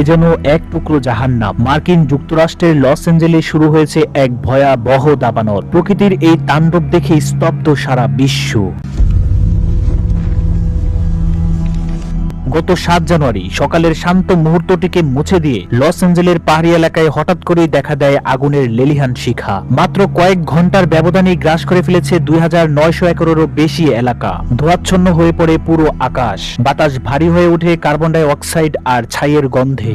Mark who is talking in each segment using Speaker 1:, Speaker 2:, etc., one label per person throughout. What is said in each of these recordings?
Speaker 1: এ যেন এক টুকরো জাহান নাম মার্কিন যুক্তরাষ্ট্রের লস অ্যাঞ্জেলে শুরু হয়েছে এক ভয়াবহ দাবানল। প্রকৃতির এই তাণ্ডব দেখে স্তব্ধ সারা বিশ্ব। গত সাত জানুয়ারি সকালের শান্ত মুহূর্তটিকে মুছে দিয়ে লস অ্যাঞ্জেলের পাহাড়ি এলাকায় হঠাৎ করেই দেখা দেয় আগুনের লেলিহান শিখা। মাত্র কয়েক ঘণ্টার ব্যবধানেই গ্রাস করে ফেলেছে দুই হাজার নয়শো একরেরও বেশি এলাকা। ধোয়াচ্ছন্ন হয়ে পড়ে পুরো আকাশ। বাতাস ভারী হয়ে ওঠে কার্বন ডাই অক্সাইড আর ছাইয়ের গন্ধে।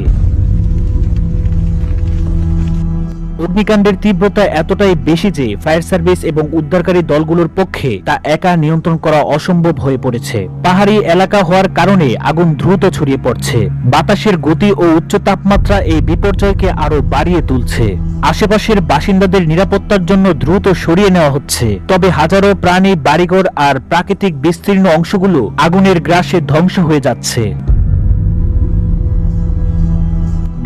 Speaker 1: অগ্নিকাণ্ডের তীব্রতা এতটাই বেশি যে ফায়ার সার্ভিস এবং উদ্ধারকারী দলগুলোর পক্ষে তা একা নিয়ন্ত্রণ করা অসম্ভব হয়ে পড়েছে। পাহাড়ি এলাকা হওয়ার কারণে আগুন দ্রুত ছড়িয়ে পড়ছে। বাতাসের গতি ও উচ্চ তাপমাত্রা এই বিপর্যয়কে আরও বাড়িয়ে তুলছে। আশেপাশের বাসিন্দাদের নিরাপত্তার জন্য দ্রুত সরিয়ে নেওয়া হচ্ছে। তবে হাজারো প্রাণী, বাড়িঘর আর প্রাকৃতিক বিস্তীর্ণ অংশগুলো আগুনের গ্রাসে ধ্বংস হয়ে যাচ্ছে।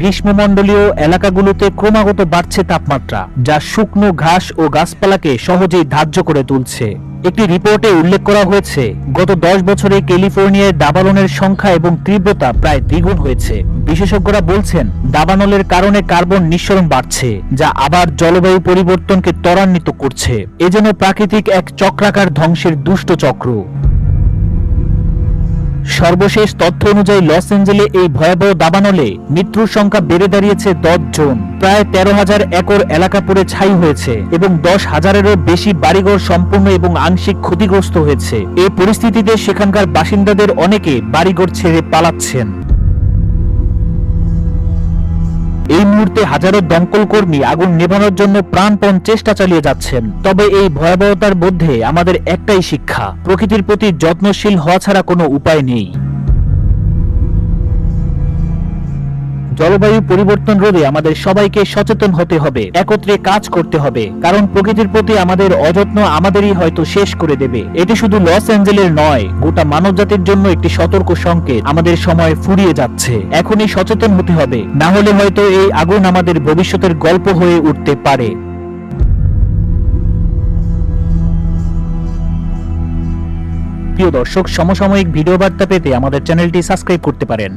Speaker 1: গ্রীষ্মমণ্ডলীয় এলাকাগুলোতে ক্রমাগত বাড়ছে তাপমাত্রা, যা শুকনো ঘাস ও গাছপালাকে সহজেই ধার্য করে তুলছে। একটি রিপোর্টে উল্লেখ করা হয়েছে, গত দশ বছরে ক্যালিফোর্নিয়ায় দাবানলের সংখ্যা এবং তীব্রতা প্রায় দ্বিগুণ হয়েছে। বিশেষজ্ঞরা বলছেন, দাবানলের কারণে কার্বন নিঃসরণ বাড়ছে, যা আবার জলবায়ু পরিবর্তনকে ত্বরান্বিত করছে। এ যেন প্রাকৃতিক এক চক্রাকার ধ্বংসের দুষ্ট চক্র। সর্বশেষ তথ্য অনুযায়ী লস অ্যাঞ্জেলে এই ভয়াবহ দাবানলে মৃত্যুর সংখ্যা বেড়ে দাঁড়িয়েছে দশ জন। প্রায় তেরো হাজার একর এলাকা পড়ে ছাই হয়েছে এবং দশ হাজারেরও বেশি বাড়িঘর সম্পূর্ণ এবং আংশিক ক্ষতিগ্রস্ত হয়েছে। এই পরিস্থিতিতে সেখানকার বাসিন্দাদের অনেকে বাড়িঘর ছেড়ে পালাচ্ছেন। এই মুহূর্তে হাজারো দমকল কর্মী আগুন নেভানোর জন্য প্রাণপণ চেষ্টা চালিয়ে যাচ্ছেন। তবে এই ভয়াবহতার মধ্যে আমাদের একটাই শিক্ষা, প্রকৃতির প্রতি যত্নশীল হওয়া ছাড়া কোনো উপায় নেই। জলবায়ু পরিবর্তন রোধে আমাদের সবাইকে সচেতন হতে হবে, একত্রে কাজ করতে হবে, কারণ প্রকৃতির প্রতি আমাদের অযত্ন আমাদেরই হয়তো শেষ করে দেবে। এটি শুধু লস অ্যাঞ্জেলের নয়, গোটা মানবজাতির জন্য একটি সতর্ক সংকেত আমাদের সময় ফুরিয়ে যাচ্ছে। এখনই সচেতন হতে হবে, না হলে হয়তো এই আগুন আমাদের ভবিষ্যতের গল্প হয়ে উঠতে পারে। প্রিয় দর্শক, সমসাময়িক ভিডিও বার্তা পেতে আমাদের চ্যানেলটি সাবস্ক্রাইব করতে পারেন।